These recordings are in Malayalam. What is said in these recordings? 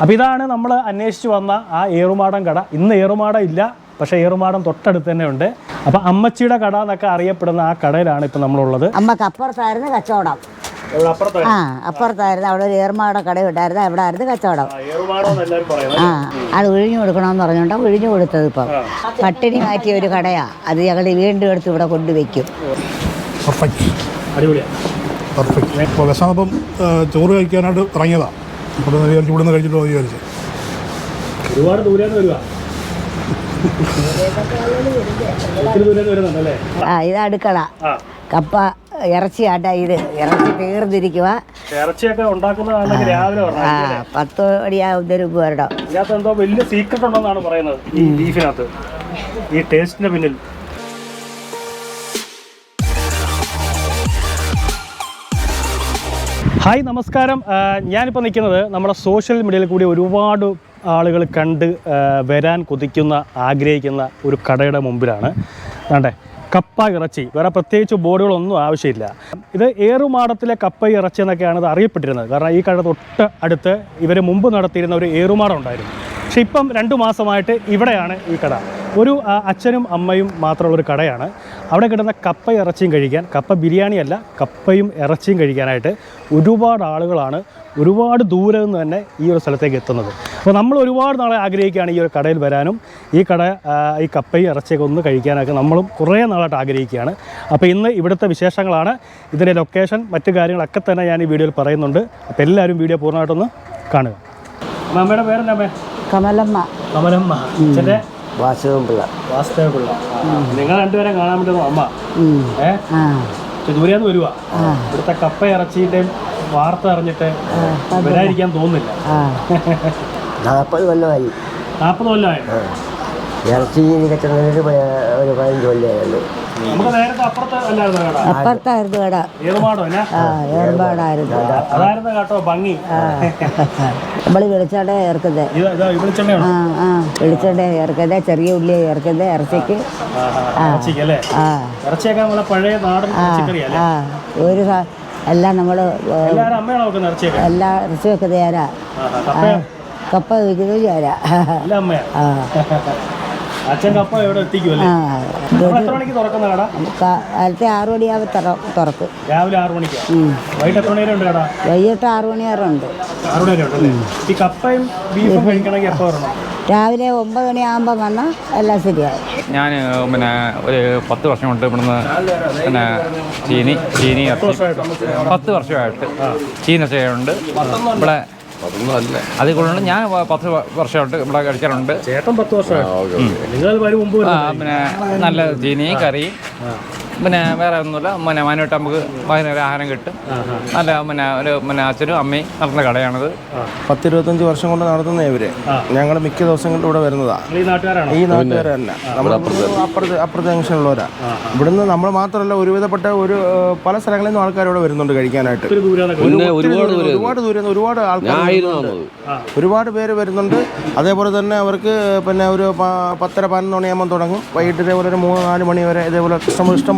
അപ്പോൾ ഇതാണ് നമ്മൾ അന്വേഷിച്ച് വന്ന ആ ഏറുമാടം കട. ഇന്ന് ഏറുമാടം ഇല്ല പക്ഷേ ഏറുമാടം തൊട്ടടുത്ത് തന്നെ ഉണ്ട്. അപ്പോൾ അമ്മച്ചിയുടെ കട എന്നൊക്കെ അറിയപ്പെടുന്ന ആ കടയിലാണ് ഇപ്പം നമ്മളുള്ളത്. അമ്മയ്ക്ക് അപ്പുറത്തായിരുന്നു കച്ചവടം. ആ അപ്പുറത്തായിരുന്നു. അവിടെ ഒരു ഏർമാട കട ഉണ്ടായിരുന്നു. അവിടെ ആയിരുന്നു കച്ചവടം. ഏറുമാടം എന്ന് എല്ലാവരും പറയുന്നത്. ആ അത് ഒഴിഞ്ഞു കൊടുക്കണമെന്ന് പറഞ്ഞുകൊണ്ടാണ് ഒഴിഞ്ഞു കൊടുത്തത് ഇപ്പം. പട്ടിണി മാറ്റിയ ഒരു കടയാ. അത് ഞങ്ങൾ വീണ്ടും എടുത്ത് ഇവിടെ കൊണ്ടുവയ്ക്കും. പെർഫെക്റ്റ് പെർഫെക്റ്റ് ഇപ്പോൾ വിശന്നപ്പം ചോറ് കഴിക്കാനായിട്ട് ഇറങ്ങിയതാണ് അപ്പോൾ നിന്ന് വിചാരിച്ചു ഇവിടുന്ന് കഴിച്ചിട്ട് പോയി വിചാരിച്ചു. ഒരുപാട് ദൂരെ നിന്ന് വരിക നിന്ന് ആ ഇത് അടുക്കള. കപ്പ ഇറച്ചി ആട്ടാ ഇത്. ഇറച്ചി തീർന്നിരിക്കുക ഇറച്ചിയൊക്കെ ഉണ്ടാക്കുന്നതാണെങ്കിൽ രാവിലെ ആ പറഞ്ഞത് പത്ത് മണിയാവുന്നൊരു വരണം ഇതിനകത്ത് എന്തോ വലിയ സീക്രട്ട് ഉണ്ടെന്നാണ് പറയുന്നത് ഈ ബീഫിനകത്ത് ഈ ടേസ്റ്റിന്റെ പിന്നിൽ. ഹായ് നമസ്കാരം. ഞാനിപ്പോൾ നിൽക്കുന്നത് നമ്മുടെ സോഷ്യൽ മീഡിയയിൽ കൂടി ഒരുപാട് ആളുകൾ കണ്ട് വരാൻ കൊതിക്കുന്ന ആഗ്രഹിക്കുന്ന ഒരു കടയുടെ മുമ്പിലാണ്. വേണ്ടേ കപ്പ ഇറച്ചി. വേറെ പ്രത്യേകിച്ച് ബോർഡുകളൊന്നും ആവശ്യമില്ല. ഇത് ഏറുമാടത്തിലെ കപ്പ ഇറച്ചി എന്നൊക്കെയാണ് ഇത് അറിയപ്പെട്ടിരുന്നത്. കാരണം ഈ കട തൊട്ട് അടുത്ത് ഇവർ മുമ്പ് നടത്തിയിരുന്ന ഒരു ഏറുമാടം ഉണ്ടായിരുന്നു. പക്ഷെ ഇപ്പം രണ്ട് മാസമായിട്ട് ഇവിടെയാണ് ഈ കട. ഒരു അച്ഛനും അമ്മയും മാത്രമുള്ള ഒരു കടയാണ്. അവിടെ കിട്ടുന്ന കപ്പ ഇറച്ചിയും കഴിക്കാൻ കപ്പ ബിരിയാണി അല്ല കപ്പയും ഇറച്ചിയും കഴിക്കാനായിട്ട് ഒരുപാട് ആളുകളാണ് ഒരുപാട് ദൂരെ നിന്ന് തന്നെ ഈ ഒരു സ്ഥലത്തേക്ക് എത്തുന്നത്. അപ്പോൾ നമ്മൾ ഒരുപാട് നാളെ ആഗ്രഹിക്കുകയാണ് ഈ ഒരു കടയിൽ വരാനും ഈ കട ഈ കപ്പയും ഇറച്ചിയൊക്കെ ഒന്ന് കഴിക്കാനൊക്കെ നമ്മളും കുറേ നാളായിട്ട് ആഗ്രഹിക്കുകയാണ്. അപ്പോൾ ഇന്ന് ഇവിടുത്തെ വിശേഷങ്ങളാണ്. ഇതിന്റെ ലൊക്കേഷൻ മറ്റു കാര്യങ്ങളൊക്കെ തന്നെ ഞാൻ ഈ വീഡിയോയിൽ പറയുന്നുണ്ട്. അപ്പോൾ എല്ലാവരും വീഡിയോ പൂർണമായിട്ടൊന്ന് കാണുക. അമ്മയുടെ പേരെന്താ അമ്മേ? കമലമ്മ. കമലമ്മ. വാസുവും പിള്ള വാസ്തവ പിള്ള നിങ്ങൾ രണ്ടുപേരെ കാണാൻ വന്ന അമ്മ. ഏഹ് ദൂരെന്ന് വരുവാ. ഇവിടുത്തെ കപ്പ ഇറച്ചിയുടെയും വാർത്ത അറിഞ്ഞിട്ട് വരാതിരിക്കാൻ തോന്നുന്നില്ല. നാൽപ്പത് കൊല്ലമായി. നാൽപ്പത് കൊല്ലമായി. ഇറച്ചി കച്ചവടത്തിന് ഒരു പതിനഞ്ച് കൊല്ലമായുള്ളൂ അപ്പുറത്തായിരുന്നു കട. ഏർപ്പാടായിരുന്നു നമ്മൾ വെളിച്ചെണ്ണ ചേർക്കുന്നത് ആ ആ. വെളിച്ചെണ്ണ ചേർക്കുന്നത് ചെറിയ ഉള്ളി ചേർക്കുന്നത് ഇറച്ചിക്ക്. ആ നമ്മളെ ആ ഒരു എല്ലാം നമ്മൾ എല്ലാ ഇറച്ചി വെക്കുന്നത് കപ്പ കപ്പ വയ്ക്കുന്നത് ചേരാ ആ. കാലത്തെ ആറു മണിയാവും തുറ തുറക്കും. രാവിലെ ആറു മണിക്ക്. വൈകിട്ട് എത്ര മണി വരെ ഉണ്ട് കട? വൈകിട്ട് ആറു മണി വരെ ഉണ്ട് ഈ കപ്പയും ബീഫും കഴിക്കണമെങ്കിൽ എപ്പോൾ വരണം? രാവിലെ ഒമ്പത് മണിയാകുമ്പോൾ വന്നാൽ എല്ലാം ശരിയായി ഞാൻ പിന്നെ ഒരു പത്ത് വർഷം കൊണ്ട് ഇവിടുന്ന് പിന്നെ ചീനി ചീനി പത്ത് വർഷമായിട്ട്. ചീന ചെയ്യുന്നുണ്ട് ഇവിടെ അതിൽ കൂടുതൽ ഞാൻ പത്ത് വർഷമായിട്ട് ഇവിടെ കഴിക്കാറുണ്ട്. ചേട്ടൻ പത്ത് വർഷം നിങ്ങൾ വരും മുമ്പ് പിന്നെ നല്ല ചീനി കറി പിന്നെ വേറെ ഒന്നുമില്ല. പിന്നെ മാനുമായിട്ട് നമുക്ക് വൈകുന്നേരം ആഹാരം കിട്ടും. അല്ല പിന്നെ ഒരു പിന്നെ അച്ഛനും അമ്മയും നടന്ന കടയാണിത്. പത്തിരുപത്തഞ്ച് വർഷം കൊണ്ട് നടത്തുന്ന ഇവർ. ഞങ്ങൾ മിക്ക ദിവസങ്ങളിലും ഇവിടെ വരുന്നതാ. ഈ നാട്ടുകാരാണോ? ഈ നാട്ടുകാരെ തന്നെ. നമ്മൾ അപ്പുറത്ത് ജംഗ്ഷനുള്ളവരാ ജംഗ്ഷനിലുള്ളവരാ ഇവിടുന്ന് നമ്മൾ മാത്രമല്ല ഒരുവിധപ്പെട്ട ഒരു പല സ്ഥലങ്ങളിൽ നിന്നും ആൾക്കാർ ഇവിടെ വരുന്നുണ്ട് കഴിക്കാനായിട്ട്. ഒരുപാട് ദൂരം ഒരുപാട് ആൾക്കാർ. ഒരുപാട് പേര് വരുന്നുണ്ട്. അതേപോലെ തന്നെ അവർക്ക് പിന്നെ ഒരു പത്തര പതിനൊന്ന് മണിയാകുമ്പോൾ തുടങ്ങും. വൈകിട്ട് ഇതേപോലെ ഒരു മൂന്ന് നാല് മണി വരെ ഇതേപോലെ ഇഷ്ടം ഇഷ്ടം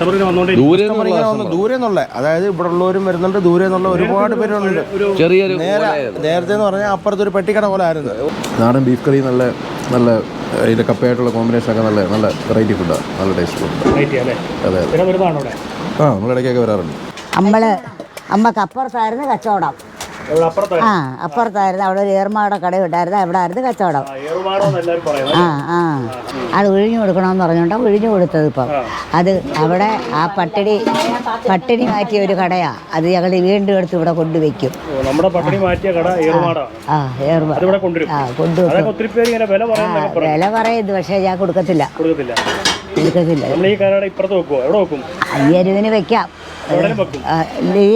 ഇങ്ങനെ വന്ന് ദൂരെ എന്നുള്ള അതായത് ഇവിടെ ഉള്ളവരും വരുന്നുണ്ട് ദൂരെ എന്നുള്ള ഒരുപാട് പേരുണ്ട്. ചെറിയൊരു നേരെ നേരത്തെ എന്ന് പറഞ്ഞാൽ അപ്പുറത്ത് ഒരു പെട്ടിക്കട പോലെ ആയിരുന്നു. നാടൻ ബീഫ് കറി നല്ല നല്ല ഇതിന്റെ കപ്പയായിട്ടുള്ള കോമ്പിനേഷൻ ഒക്കെ നല്ല നല്ല വെറൈറ്റി ഫുഡാണ് നല്ല ടേസ്റ്റ് ഫുഡ് അതെ ആ നമ്മൾ ഇടയ്ക്കൊക്കെ വരാറുണ്ട്. നമ്മൾ അമ്മയ്ക്ക് അപ്പുറത്തായിരുന്നു കച്ചവടം. ആ അപ്പുറത്തായിരുന്നു. അവിടെ ഒരു ഏർമാട കട വിട്ടായിരുന്നു അവിടെ ആയിരുന്നു കച്ചവടം. ആ ആ അത് ഒഴിഞ്ഞു കൊടുക്കണമെന്ന് പറഞ്ഞുകൊണ്ടാണ് ഒഴിഞ്ഞു കൊടുത്തത് ഇപ്പം. അത് അവിടെ ആ പട്ടിണി പട്ടിണി മാറ്റിയ ഒരു കടയാ. അത് ഞങ്ങൾ വീണ്ടും എടുത്ത് ഇവിടെ കൊണ്ടുവയ്ക്കും. ആ. ഏർമാ അതിവിടെ ആ കൊണ്ടുവെക്കും വില പറയുന്നത് പക്ഷേ ഞാൻ കൊടുക്കത്തില്ല. കൊടുക്കത്തില്ല. ഈ വെക്കും? ഈ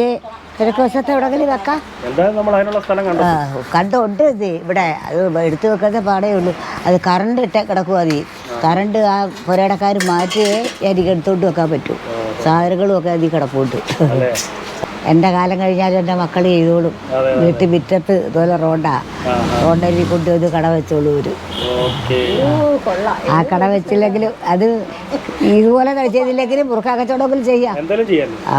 കിഴക്ക് വശത്ത് എവിടെങ്കിലും വെക്കാം? എന്തായാലും നമ്മൾ അതിനുള്ള സ്ഥലം കണ്ടു. ആ, കണ്ടുണ്ട് ഇത്. ഇവിടെ അത് എടുത്തു വെക്കാതെ പാടേ ഉള്ളൂ. അത് കറണ്ട് ഇട്ട കിടക്കുക അതി. കറണ്ട് ആ പുരയിടക്കാർ മാറ്റിയേ എനിക്ക് എടുത്തോണ്ട് വെക്കാൻ പറ്റൂ. സാധനങ്ങളും ഒക്കെ അതിൽ കിടപ്പുണ്ട്. എന്റെ കാലം കഴിഞ്ഞാൽ എന്റെ മക്കൾ ചെയ്തോളും. വീട്ടിൽ മുറ്റത്ത് ഇതുപോലെ റോഡാ. റോഡരിൽ കൊണ്ടുവന്ന് കട വെച്ചോളൂ ഒരു ഓക്കെ. ആ കട വെച്ചില്ലെങ്കിലും അത് ഇതുപോലെ ചെയ്തില്ലെങ്കിലും മുറുക്കാ കച്ചവടമെങ്കിലും ചെയ്യാം. ആ.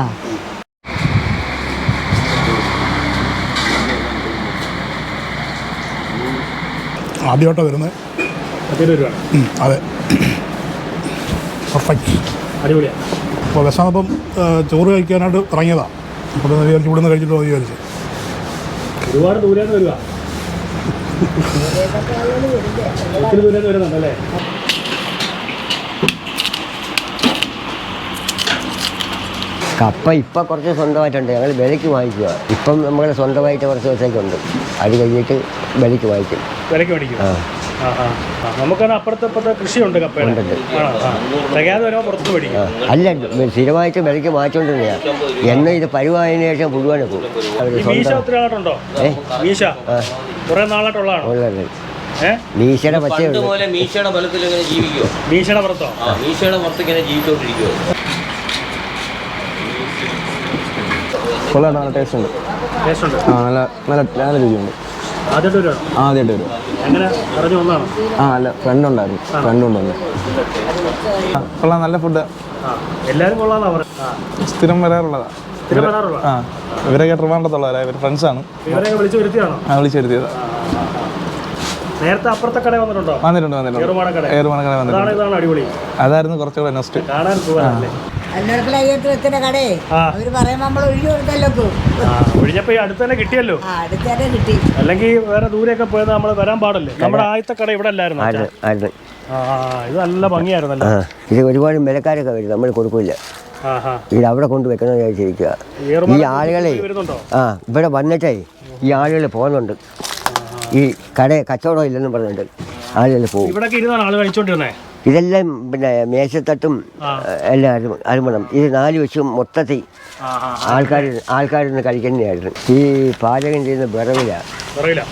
ആദ്യമായിട്ടാണ് വരുന്നത്. അതെ. പെർഫെക്റ്റ് അടിപൊളിയാണ് അപ്പോൾ വിശന്നപ്പം ചോറ് കഴിക്കാനായിട്ട് ഇറങ്ങിയതാണ് അപ്പോൾ വിചാരിച്ചു ഇവിടുന്ന് കഴിച്ചിട്ട് മതി വിചാരിച്ചു. ഒരുപാട് ദൂരം വരിക ഒത്തിരി ദൂരെ വരുന്നുണ്ടല്ലേ? കപ്പ ഇപ്പം കുറച്ച് സ്വന്തമായിട്ടുണ്ട്. ഞങ്ങൾ വിലയ്ക്ക് വാങ്ങിക്കുക ഇപ്പം നമ്മൾ സ്വന്തമായിട്ട് കുറച്ച് ദിവസത്തേക്കുണ്ട് അത് കഴിഞ്ഞിട്ട് വിലയ്ക്ക് വാങ്ങിക്കും. വിലക്ക് മേടിക്കും. ആ. ആ നമുക്കത് കൃഷിയുണ്ട് കപ്പയുടെ. തികയാതെ വരുമ്പോൾ പുറത്ത് മേടിക്കും. അല്ല സ്ഥിരമായിട്ട് വിലയ്ക്ക് മാറ്റിക്കൊണ്ടിരുന്നതാണ് എന്ന ഇത് പരുവായതിനു ശേഷം മുഴുവൻ പോകും. മീശ ഒത്തിരി? മീശ? കുറെ നാളായിട്ടുള്ളതാണോ? ഉള്ളത് മീശയുടെ പച്ചയുണ്ട് പോലെ മീശയുടെ ബലത്തിൽ ഇങ്ങനെ ജീവിക്കുമോ മീശയുടെ പുറത്തോ? ആ മീശയുടെ പുറത്ത് ഇങ്ങനെ ജീവിച്ചോണ്ടിരിക്കുമോ കൊള്ളാം നല്ല ടേസ്റ്റ് ഉണ്ട്. ടേസ്റ്റ് ഉണ്ട്. ആ നല്ല നല്ല നല്ല രുചിയുണ്ട്. ആദ്യമായിട്ട് വരും. എങ്ങനെ? പറഞ്ഞു വന്നാണോ ആ അല്ല ഫ്രണ്ട് ഉണ്ടായിരുന്നു. ഫ്രണ്ട് കൊണ്ടുവന്നു കൊള്ളാം നല്ല ഫുഡ് ആ എല്ലാവരും സ്ഥിരം വരാറുള്ളതാ. ആ ഇവരൊക്കെ ട്രിവാൻഡത്തുള്ളവരാ ഇവർ ഫ്രണ്ട്സാണ് വിളിച്ചു വരുത്തിയതാ. നേരത്തെ അപ്പുറത്തെ കട വന്നിട്ടുണ്ടോ? വന്നിട്ടുണ്ട് വന്നിട്ടുണ്ട്. വന്നിട്ടുണ്ട്. അതായിരുന്നു കുറച്ചുകൂടെ നെക്സ്റ്റ് അയ്യത്ത് വെക്കുന്ന കടേ. ആ. അവർ പറയുമ്പോ നമ്മൾ ഒഴിഞ്ഞു കൊടുത്തല്ലോ ആ ഒഴിഞ്ഞപ്പോ ഈ അടുത്ത് തന്നെ കിട്ടിയല്ലോ. ആ കിട്ടി. അല്ലെങ്കിൽ വേറെ ദൂരെയൊക്കെ പോയത് നമ്മൾ വരാൻ പാടല്ലേ? നമ്മുടെ ആദ്യത്തെ കട ഇവിടെ അല്ലായിരുന്നു ആയിരുന്നു ആയിരുന്നു ആ ഇത് നല്ല ഭംഗിയായിരുന്നല്ലോ. ആ ഇത് ഒരുപാട് വിലക്കാരൊക്കെ വരും. നമ്മൾ കൊടുക്കില്ല ആ ഇത് അവിടെ കൊണ്ട് വെക്കണം വിചാരിച്ചിരിക്കുക ഈ ആളുകളെ വരുന്നുണ്ടോ? ആ ഇവിടെ വന്നിട്ടേ ഈ ആളുകൾ പോകുന്നുണ്ട്. ഈ കട കച്ചവടം ഇല്ലെന്നും പറഞ്ഞിട്ട് ആളുകൾ പോകും. ഇവിടൊക്കെ ഇരുന്നാണ് ആൾ കഴിച്ചോണ്ടിരുന്നേ? ഇതെല്ലാം പിന്നെ മേശത്തട്ടും എല്ലാം അരും അരുമണം. ഇത് നാല് വശവും മൊത്തത്തിൽ ആൾക്കാർ ആൾക്കാരിൽ നിന്ന് കഴിക്കുന്നതായിരുന്നു. ഈ പാചകം ചെയ്യുന്ന വിറവില.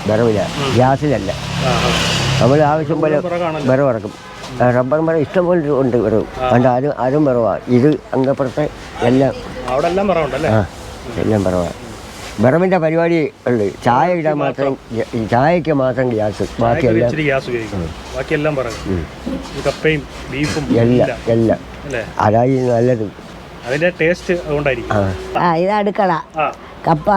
വിറവില? ഗ്യാസിലല്ല. നമ്മൾ ആവശ്യം പോലെ വിറവിറക്കും റബ്ബർ മരം ഇഷ്ടം പോലെ ഉണ്ട് വിറവ്. അതുകൊണ്ട് ആരും ആരും വിറവാണ് ഇത് അങ്ങപ്പുറത്തെ എല്ലാം. എല്ലാം വിറവാണ് വിറവിന്റെ പരിപാടി ഉണ്ട്. ചായ ഇടാൻ മാത്രം ചായക്ക് മാത്രം ഗ്യാസ്. ബാക്കിയെല്ലാം ഗ്യാസ് ഉപയോഗിക്കും. ബാക്കിയെല്ലാം പറയും ഈ കപ്പയും ബീഫും എല്ലാം എല്ലാം. അതായി നല്ലത്. അതിന്റെ ടേസ്റ്റ് അതുകൊണ്ടായിരിക്കും. ആ. ഇത് അടുക്കള. കപ്പ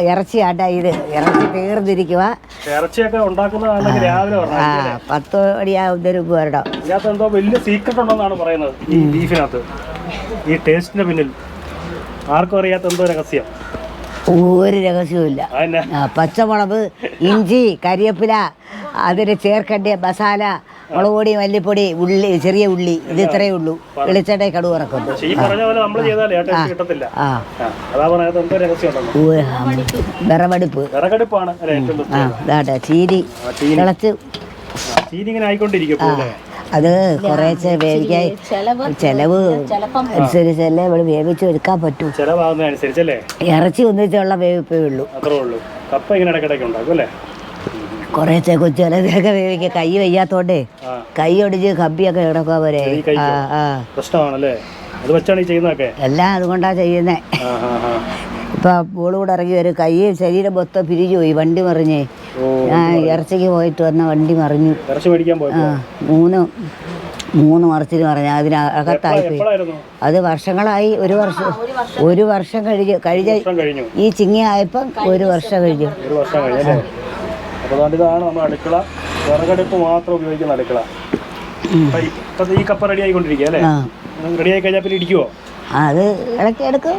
ഇറച്ചി ആട്ടാ ഇത്. ഇറച്ചി തീർന്നിരിക്കുക ഇറച്ചിയൊക്കെ ഉണ്ടാക്കുന്നതാണെങ്കിൽ രാവിലെ ആ പത്ത് മണിയാവുന്നൊരു വരണം ഇതിനകത്ത് എന്തോ വലിയ സീക്രട്ട് ഉണ്ടെന്നാണ് പറയുന്നത് ഈ ബീഫിനകത്ത് ഈ ടേസ്റ്റിന്റെ പിന്നിൽ ആർക്കും അറിയാത്ത എന്തോ രഹസ്യം. ഒരു രഹസ്യവുമില്ല. പച്ചമുളക് ഇഞ്ചി കരിയപ്പില അതിന് ചേർക്കേണ്ട മസാല മുളക് പൊടി മല്ലിപ്പൊടി ഉള്ളി ചെറിയ ഉള്ളി ഇത് ഇത്രയേ ഉള്ളൂ. വെളിച്ചെണ്ണ കടു ഇറക്കുന്നു വിറവടുപ്പ് ചീനി തിളച്ച് ചീനി ഇങ്ങനെ ആയിക്കൊണ്ടിരിക്കും അത് കുറേശ്ശെ വേവിക്കാൻ ചെലവ് അനുസരിച്ചല്ലേ ഇവിടെ വേവിച്ച് എടുക്കാൻ പറ്റൂ. ചെലവാകുന്നതനുസരിച്ചല്ലേ? ഇറച്ചി ഒന്നിച്ചുള്ള വേവിപ്പേ ഉള്ളൂ അത്രേ ഉള്ളൂ. കപ്പ ഇങ്ങനെ ഇടയ്ക്കിടയ്ക്ക് ഉണ്ടാക്കും അല്ലേ? കുറേശ്ശെ കൊച്ചിലൊക്കെ വേവിക്കുക. കൈ വയ്യാത്തോണ്ടേ കൈ ഒടിച്ച് കമ്പിയൊക്കെ കിടക്കുക വരെ പ്രശ്നമാണല്ലേ? അത് വെച്ചാണ് ഈ ചെയ്യുന്നതൊക്കെ? എല്ലാം അതുകൊണ്ടാ ചെയ്യുന്നേ. ഇപ്പൊ ബോൾ കൂടെ ഇറങ്ങി വരും. കൈ ശരീരം മൊത്തം പിരിഞ്ഞു പോയി വണ്ടി മറിഞ്ഞേ. ഞാൻ ഇറച്ചിക്ക് പോയിട്ട് വന്ന വണ്ടി മറിഞ്ഞു. ഇറച്ചി മേടിക്കാൻ ആ മൂന്ന് മൂന്ന് മറിച്ചിന് പറഞ്ഞു അതിനകത്തായിപ്പോയി അത് വർഷങ്ങളായി ഒരു വർഷം ഒരു വർഷം കഴിഞ്ഞു കഴിഞ്ഞ ഈ ചിങ്ങി ആയപ്പം ഒരു വർഷം കഴിഞ്ഞു. ഒരു വർഷം കഴിഞ്ഞല്ലേ അതുകൊണ്ട് ഇതാണ് നമ്മൾ അടുക്കള. വിറകടുപ്പ് മാത്രം ഉപയോഗിക്കുന്ന അടുക്കള. ഈ- ഇപ്പൊ ഈ കപ്പ റെഡി ആയിക്കൊണ്ടിരിക്കുക അല്ലേ? ആ. റെഡി ആയി കഴിഞ്ഞാൽ പിന്നെ ഇടിക്കുവോ? ആ, അത് ഇടയ്ക്ക് എടുക്കും.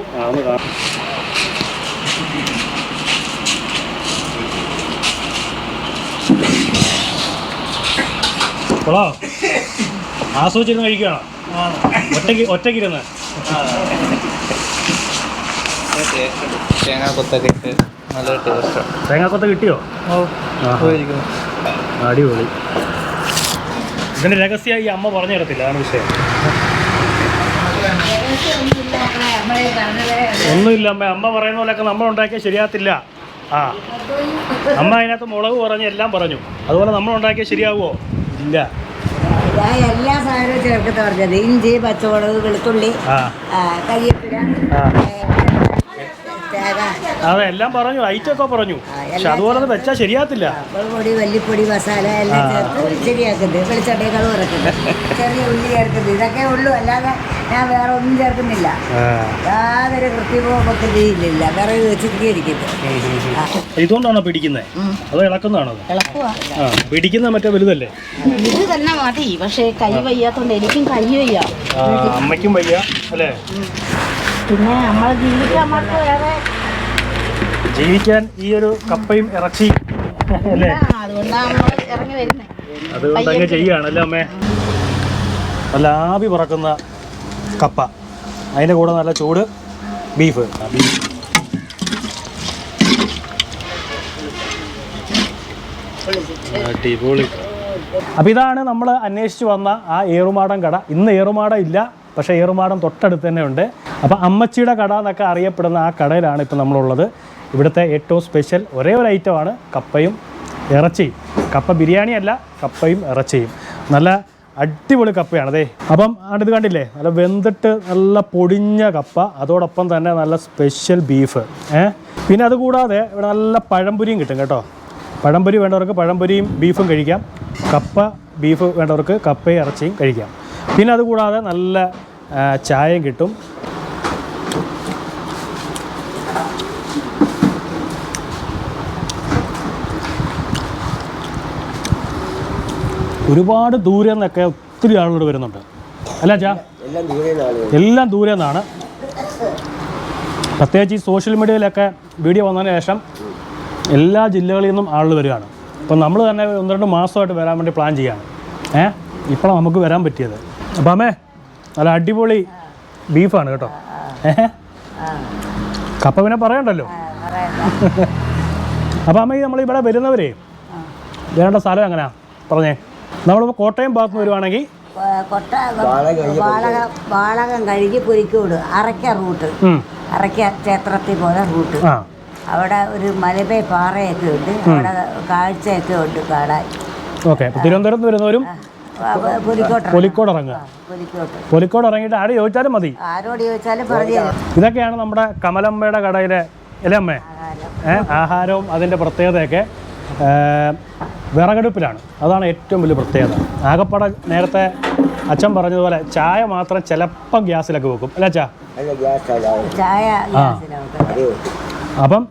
ഒറ്റയ്ക്ക് ആസ്വദിച്ചിരുന്ന് കഴിക്കുകയാണോ. ഒറ്റയ്ക്ക് ഒറ്റയ്ക്കിരുന്ന്. തേങ്ങാ കൊത്തൊക്കെ ഇട്ട് നല്ല ടേസ്റ്റാണ് തേങ്ങാക്കൊത്ത കിട്ടിയോ? അടിപൊളി. ഇതിന്റെ രഹസ്യം ഈ അമ്മ പറഞ്ഞു തരത്തില്ല അതാണ് വിഷയം. ഒന്നുമില്ല അമ്മ അമ്മ പറയുന്ന പോലെയൊക്കെ നമ്മൾ ഉണ്ടാക്കിയാൽ ശരിയാകത്തില്ല. ആ. അമ്മ അതിനകത്ത് മുളക് പറഞ്ഞ് എല്ലാം പറഞ്ഞു. അതുപോലെ നമ്മൾ ഉണ്ടാക്കിയാൽ ശരിയാവുമോ? ഇല്ല. ഞാൻ എല്ലാ സാധനവും ചേർക്കത്തെ പറഞ്ഞത് ഇഞ്ചി പച്ചമുളക് വെളുത്തുള്ളി തേങ്ങ അതെ എല്ലാം പറഞ്ഞു ഐറ്റം ഒക്കെ പറഞ്ഞു. പക്ഷെ അതുപോലെ അത് വെച്ചാൽ ശരിയാകത്തില്ല. പൊടി വല്ലിപ്പൊടി മസാല എല്ലാം ചേർത്ത് ശരിയാക്കുന്നത് വെളിച്ചെണ്ണ കളവ് ചെറിയ ഉള്ളി ചേർക്കുന്നത് ഇതൊക്കെ ഉള്ളൂ അല്ലാതെ ഞാൻ വേറെ ഒന്നും ചേർക്കുന്നില്ല. യാതൊരു കൃത്യമില്ല വേറെ വെച്ചിരിക്കുന്നത് ഇതുകൊണ്ടാണോ പിടിക്കുന്നത് അതോ ഇളക്കുന്നതാണോ? പിടിക്കുന്ന മറ്റേ വലുതല്ലേ? ഇത് തന്നെ മതി. പക്ഷേ കൈ വയ്യാത്തോണ്ട് എനിക്കും കൈ വയ്യ. അമ്മയ്ക്കും വയ്യ അല്ലേ? പിന്നെ നമ്മൾ ജീവിക്കാൻ മാത്രം വേറെ ജീവിക്കാൻ ഈ ഒരു കപ്പയും ഇറച്ചി അതുകൊണ്ടാണ് ഇറങ്ങി വരുന്നത് അതുകൊണ്ട് അങ്ങ് ചെയ്യാണല്ലേ അമ്മേ? നല്ല ആവി പറക്കുന്ന കപ്പ. അതിന്റെ കൂടെ നല്ല ചൂട് ബീഫ്. അപ്പം ബീഫ് അടിപൊളി. അപ്പോൾ ഇതാണ് നമ്മൾ അന്വേഷിച്ച് വന്ന ആ ഏറുമാടം കട. ഇന്ന് ഏറുമാടം ഇല്ല പക്ഷേ ഏറുമാടം തൊട്ടടുത്ത് തന്നെ ഉണ്ട്. അപ്പോൾ അമ്മച്ചിയുടെ കട എന്നൊക്കെ അറിയപ്പെടുന്ന ആ കടയിലാണ് ഇപ്പം നമ്മളുള്ളത്. ഇവിടുത്തെ ഏറ്റവും സ്പെഷ്യൽ ഒരേ ഒരു ഐറ്റമാണ് കപ്പയും ഇറച്ചിയും. കപ്പ ബിരിയാണി അല്ല കപ്പയും ഇറച്ചിയും. നല്ല അടിപൊളി കപ്പയാണ് അതെ അപ്പം അടുത്ത് കണ്ടില്ലേ? നല്ല വെന്തിട്ട് നല്ല പൊടിഞ്ഞ കപ്പ. അതോടൊപ്പം തന്നെ നല്ല സ്പെഷ്യൽ ബീഫ് ഏഹ് പിന്നെ അതുകൂടാതെ ഇവിടെ നല്ല പഴംപൊരിയും കിട്ടും കേട്ടോ. പഴംപൊരി വേണ്ടവർക്ക് പഴംപൊരിയും ബീഫും കഴിക്കാം. കപ്പ ബീഫ് വേണ്ടവർക്ക് കപ്പയും ഇറച്ചിയും കഴിക്കാം. പിന്നെ അതുകൂടാതെ നല്ല ചായയും കിട്ടും. ഒരുപാട് ദൂരെ നിന്നൊക്കെ ഒത്തിരി ആളുകൾ വരുന്നുണ്ട്. അല്ല ചാ എല്ലാം ദൂരെ ആളുകൾ. എല്ലാം ദൂരെ നിന്നാണ്. പ്രത്യേകിച്ച് ഈ സോഷ്യൽ മീഡിയയിലൊക്കെ വീഡിയോ വന്നതിന് ശേഷം എല്ലാ ജില്ലകളിൽ നിന്നും ആളുകൾ വരികയാണ്. അപ്പം നമ്മൾ തന്നെ ഒന്ന് രണ്ട് മാസമായിട്ട് വരാൻ വേണ്ടി പ്ലാൻ ചെയ്യാണ്. ഏ? ഇപ്പോഴാണ് നമുക്ക് വരാൻ പറ്റിയത്. അപ്പം അമ്മേ നല്ല അടിപൊളി ബീഫാണ് കേട്ടോ. ഏ? കപ്പ പിന്നെ പറയണ്ടല്ലോ? അപ്പം അമ്മ ഈ നമ്മൾ ഇവിടെ വരുന്നവരേ വരേണ്ട സ്ഥലം എങ്ങനെയാ? പറഞ്ഞേ. നമ്മളിപ്പോൾ കോട്ടയം ഭാഗത്ത് വരുവാണെങ്കിൽ കൊട്ട വാളകം കഴുകി പുരിക്കൂട്. അറയ്ക്ക റൂട്ട്. അറയ്ക്ക ക്ഷേത്രത്തിൽ പോലെ റൂട്ട്. അവിടെ ഒരു മലബേ പാറയൊക്കെ ഉണ്ട്. അവിടെ കാഴ്ചയൊക്കെ ഉണ്ട് കാണാൻ. ഓക്കെ. തിരുവനന്തപുരത്ത് വരുന്നവരും പൊലിക്കോട് ഇറങ്ങുക. പൊലിക്കോട് ഇറങ്ങിയിട്ട് ആര് ചോദിച്ചാലും മതി. ആരോട് ചോദിച്ചാലും പറഞ്ഞു ഇതൊക്കെയാണ് നമ്മുടെ കമലമ്മയുടെ കടയിലെ അല്ലേ അമ്മേ? ആഹാരവും അതിന്റെ പ്രത്യേകതയൊക്കെ. വിറകടുപ്പിലാണ്. അതാണ് ഏറ്റവും വലിയ പ്രത്യേകത. ആകപ്പാട നേരത്തെ അച്ഛൻ പറഞ്ഞതുപോലെ ചായ മാത്രം ചിലപ്പം ഗ്യാസിലൊക്കെ വെക്കും. അല്ല അച്ഛാ? അല്ല ഗ്യാസ് അല്ല ചായ ഗ്യാസിനകത്ത് അപ്പം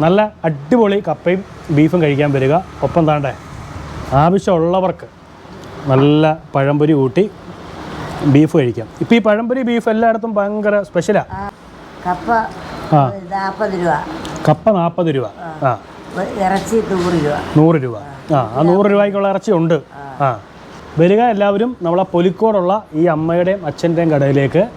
നല്ല അടിപൊളി കപ്പയും ബീഫും കഴിക്കാൻ വരിക. ഒപ്പം താണ്ടേ ആവശ്യമുള്ളവർക്ക് നല്ല പഴംപൊരി കൂട്ടി ബീഫ് കഴിക്കാം. ഇപ്പം ഈ പഴംപൊരി ബീഫ് എല്ലായിടത്തും ഭയങ്കര സ്പെഷ്യലാണ് കപ്പ ആ. നാൽപ്പത് രൂപ. കപ്പ നാൽപ്പത് രൂപ. ആ. ഇറച്ചി നൂറ് രൂപ. നൂറ് രൂപ. ആ ആ നൂറ് രൂപയ്ക്കുള്ള ഇറച്ചി ഉണ്ട്. ആ. വരിക എല്ലാവരും നമ്മളെ പൊലിക്കോടുള്ള ഈ അമ്മയുടെയും അച്ഛന്റെയും കടയിലേക്ക്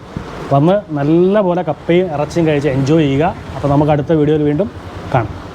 വന്ന് നല്ല പോലെ കപ്പയും ഇറച്ചിയും കഴിച്ച് എൻജോയ് ചെയ്യുക. അപ്പോൾ നമുക്ക് അടുത്ത വീഡിയോയിൽ വീണ്ടും കാണാം.